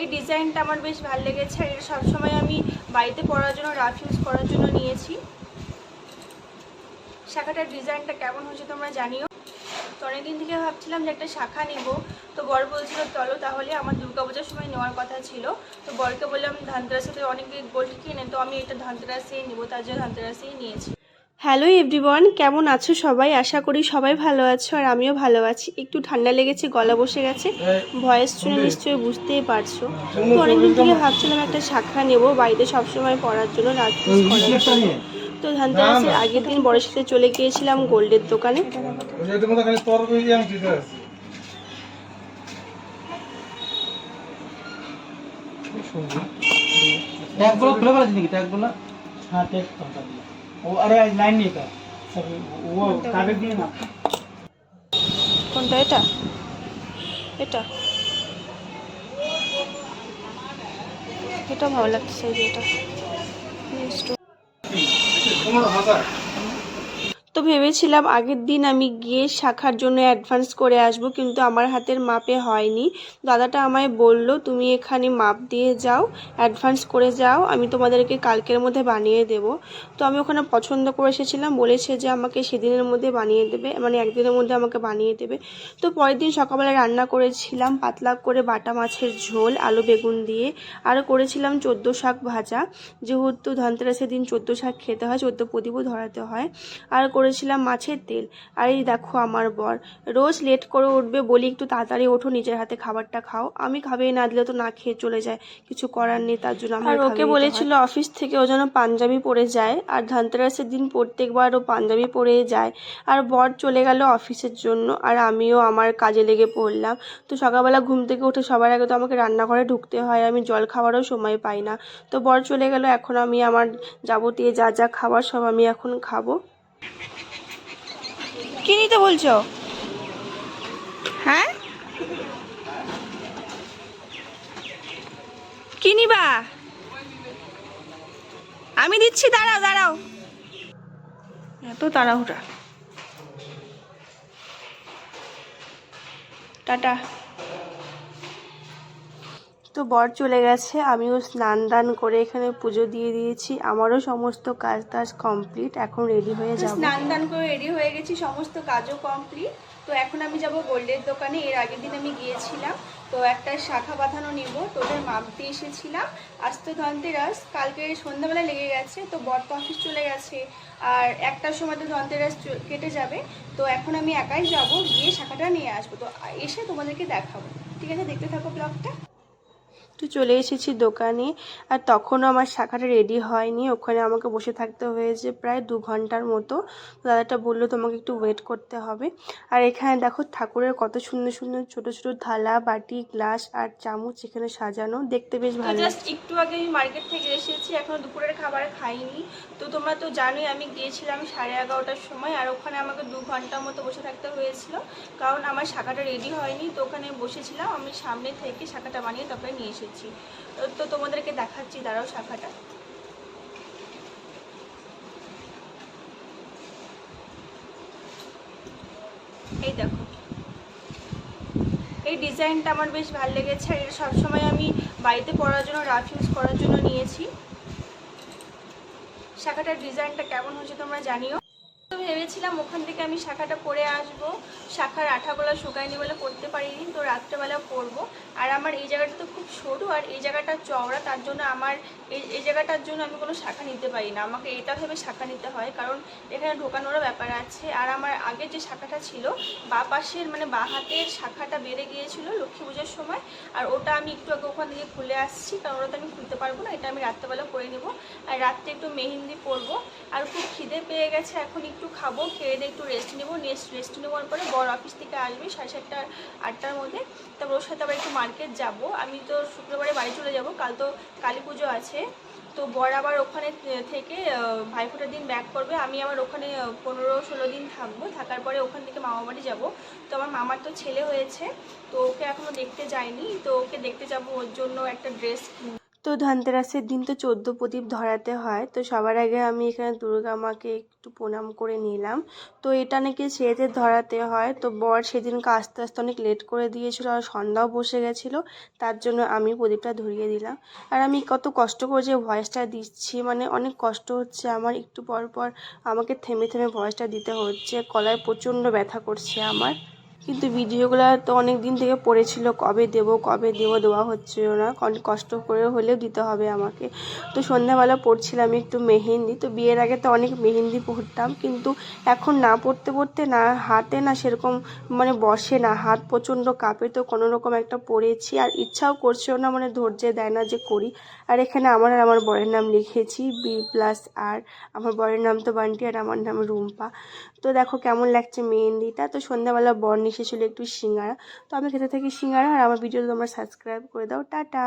এই ডিজাইনটা আমার বেশ ভালো লেগেছে আর এটা সবসময় আমি বাড়িতে পরার জন্য রাফ ইউজ করার জন্য নিয়েছি। শাখাটার ডিজাইনটা কেমন হয়েছে তোমরা জানিও। তো অনেকদিন থেকে ভাবছিলাম যে একটা শাখা নেব। তো বর বলছিল চলো তাহলে আমার দুর্গাপূজার সময় নেওয়ার কথা ছিল। তো বরকে বললাম ধানতেরাসে অনেকে গোল্ড কিনে তো আমি এটা ধানতেরাসে নেব তার জন্য ধানতেরাসেই নিয়েছি। হ্যালো এভরিওয়ান কেমন আছো সবাই? আশা করি সবাই ভালো আছো আর আমিও ভালো আছি। একটু ঠান্ডা লেগেছে গলা বসে গেছে। ভয়েস শুনে নিশ্চয়ই বুঝতেই পারছ। তো অনেকদিন থেকে ভাবছিলাম একটা শাখা নেব বাড়িতে সবসময় পড়ার জন্য তো ধানতে আগের দিন বড় সাথে চলে গিয়েছিলাম গোল্ডের দোকানে। হ্যাঁ वो अरे आज लाइन नहीं कर सब वो कागज दिए ना কোনটা এটা এটা এটা ভালো লাগছে এই যে এটা Next তো ভেবেছিলাম আগের দিন আমি গিয়ে শাখার জন্য অ্যাডভান্স করে আসব, কিন্তু আমার হাতের মাপে হয়নি। দাদাটা আমায় বলল, তুমি এখানে মাপ দিয়ে যাও অ্যাডভান্স করে যাও, আমি তোমাদেরকে কালকের মধ্যে বানিয়ে দেব। তো আমি ওখানে পছন্দ করে এসেছিলাম, বলেছে যে আমাকে সেদিনের মধ্যে বানিয়ে দেবে মানে একদিনের মধ্যে আমাকে বানিয়ে দেবে। তো পরের দিন সকালবেলা রান্না করেছিলাম, পাতলা করে বাটা মাছের ঝোল, আলু বেগুন দিয়ে আর করেছিলাম চোদ্দ শাক ভাজা। যেহেতু ধনতেরাসের দিন চোদ্দ শাক খেতে হয়, চোদ্দ প্রদীপও ধরাতে হয়। আর করেছিলাম মাছের তেল। আর এই দেখো আমার বর রোজ লেট করে উঠবে বলি একটু তাড়াতাড়ি ওঠো নিজের হাতে খাবারটা খাও। আমি খাবেই না দিলে তো না খেয়ে চলে যায় কিছু করার নেই তার জন্য আর ওকে বলেছিল অফিস থেকে ও যেন পাঞ্জাবি পরে যায় আর ধনতেরাসের দিন প্রত্যেকবার ও পাঞ্জাবি পরে যায়। আর বর চলে গেল অফিসের জন্য আর আমিও আমার কাজে লেগে পড়লাম। তো সকালবেলা ঘুম থেকে উঠে সবার আগে তো আমাকে রান্নাঘরে ঢুকতে হয় আমি জল খাওয়ারও সময় পাই না। তো বর চলে গেল এখন আমি আমার যাবতীয় যা যা খাবার সব আমি এখন খাব। কি নিতে বলছো? হ্যাঁ? কি নিবা? আমি দিচ্ছি দাঁড়াও দাঁড়াও। এত তাড়াহুড়া। টাটা। তো বর চলে গেছে আমিও স্নান দান করে এখানে পুজো দিয়ে দিয়েছি। আমারও সমস্ত কাজ টাজ কমপ্লিট এখন রেডি হয়ে যাব। স্নান দান করে রেডি হয়ে গেছি সমস্ত কাজও কমপ্লিট তো এখন আমি যাব গোল্ডের দোকানে এর আগের দিন আমি গিয়েছিলাম। তো একটা শাখা বাঁধানো নিব তো ওদের মাপ দিয়ে এসেছিলাম। আজ তো ধনতেরাস কালকে সন্ধ্যাবেলা লেগে গেছে তো বর তো অফিস চলে গেছে। আর একটার সময় তো ধনতেরাস কেটে যাবে। তো এখন আমি একাই যাব গিয়ে শাখাটা নিয়ে আসব। তো এসে তোমাদেরকে দেখাবো। ঠিক আছে দেখতে থাকো ব্লগটা তো চলে এসেছি দোকানে আর তখনও আমার শাখাটা রেডি হয়নি। ওখানে আমাকে বসে থাকতে হয়েছে প্রায় দু ঘণ্টার মতো। দাদাটা বলল তোমাকে একটু ওয়েট করতে হবে। আর এখানে দেখো ঠাকুরের কত সুন্দর সুন্দর ছোট ছোট থালা বাটি গ্লাস আর চামচ এখানে সাজানো। দেখতে বেশ ভালো জাস্ট একটু আগে আমি মার্কেট থেকে এসেছি এখনও দুপুরের খাবার খাইনি। তো তোমরা তো জানোই আমি গিয়েছিলাম সাড়ে এগারোটার সময় আর ওখানে আমাকে দু ঘণ্টার মতো বসে থাকতে হয়েছিল। কারণ আমার শাখাটা রেডি হয়নি তো ওখানে বসেছিলাম। আমি সামনে থেকে শাখাটা বানিয়ে তারপরে নিয়ে এসেছি। তো- তো তোমাদেরকে দেখাচ্ছি, দাঁড়াও শাখাটা। এই দেখো। এই ডিজাইনটা আমার বেশ ভালো লেগেছে, আর এটা সবসময় আমি বাড়িতে পরার জন্য রাফ ইউজ করার জন্য নিয়েছি। শাখাটার ডিজাইনটা কেমন হয়েছে তোমরা জানিও। তো ভেবেছিলাম ওখান থেকে আমি শাখাটা পরে আসব। শাখার আঠাগুলো শুকায়নি বলে করতে পারিনি, তো রাত্রেবেলা পরবো। আর আমার এই জায়গাটা তো খুব সরু, আর এই জায়গাটা চওড়া, তার জন্য আমার এই জায়গাটার জন্য আমি কোনো শাখা নিতে পারি না। আমাকে এটা ভেবে শাখা নিতে হয়, কারণ এখানে ঢোকানোরও ব্যাপার আছে। আর আমার আগের যে শাখাটা ছিল, বা পাশের মানে বা হাতের শাখাটা বেড়ে গিয়েছিল লক্ষ্মী পুজোর সময়, আর ওটা আমি একটু আগে ওখান থেকে খুলে আসছি, কারণ ওটা আমি খুলতে পারব না, এটা আমি রাত্রেবেলা করে নেব। আর রাত্রে একটু মেহেন্দি পরবো, আর খুব খিদে পেয়ে গেছে, এখন একটু খাব, খেয়ে দিয়ে একটু রেস্ট নেব। নেক্সট রেস্ট নেওয়ার পরে বড় অফিস থেকে আসবে সাড়ে সাতটা, আটটার মধ্যে। তারপর ওর সাথে আবার একটু মার্কেট যাব। আমি তো শুক্রবারে বাড়ি চলে যাব, কাল তো কালী পুজো আছে। তো বর আবার ওখানে থেকে ভাইফোঁটার দিন ব্যাক করবে। আমি আবার ওখানে পনেরো ষোলো দিন থাকব। থাকার পরে ওখান থেকে মামা বাড়ি যাব। তো আমার মামার তো ছেলে হয়েছে, তো ওকে এখনও দেখতে যায়নি তো ওকে দেখতে যাব ওর জন্য একটা ড্রেস তো ধনতেরাসের দিন তো চোদ্দ প্রদীপ ধরাতে হয়। তো সবার আগে আমি এখানে দুর্গা মাকে একটু প্রণাম করে নিলাম। তো এটা নাকি সেজে ধরাতে হয়। তো বর সেদিনকে আস্তে আস্তে অনেক লেট করে দিয়েছিল আর সন্ধ্যাও বসে গেছিল। তার জন্য আমি প্রদীপটা ধরিয়ে দিলাম। আর আমি কত কষ্ট করে যে ভয়েসটা দিচ্ছি মানে অনেক কষ্ট হচ্ছে আমার। একটু পর পর আমাকে থেমে থেমে ভয়েসটা দিতে হচ্ছে। গলায় প্রচণ্ড ব্যথা করছে আমার। কিন্তু ভিডিওগুলো তো অনেক দিন থেকে পড়েছিল, কবে দেব কবে দেব, দেওয়া হচ্ছিল না। অনেক কষ্ট করে হলেও দিতে হবে আমাকে। তো সন্ধ্যাবেলা পড়ছিলাম একটু মেহেন্দি, তো বিয়ের আগে তো অনেক মেহেন্দি পড়তাম, কিন্তু এখন না পড়তে পড়তে না, হাতে না সেরকম মানে বসে না, হাত প্রচণ্ড কাঁপে, তো কোনো রকম একটা পড়েছি। আর ইচ্ছাও করছেও না মানে ধৈর্য দেয় না যে করি। আর এখানে আমার আর আমার বরের নাম লিখেছি বি প্লাস আর আমার বরের নাম তো বান্টি আর আমার নাম রুম্পা। তো দেখো কেমন লাগছে মেহেন্দিটা। তো সন্ধ্যাবেলা বর এসেছিল একটু সিঙ্গারা। তো আমি খেতে থাকি সিঙ্গারা, আর আমার ভিডিও তোমরা সাবস্ক্রাইব করে দাও। টাটা!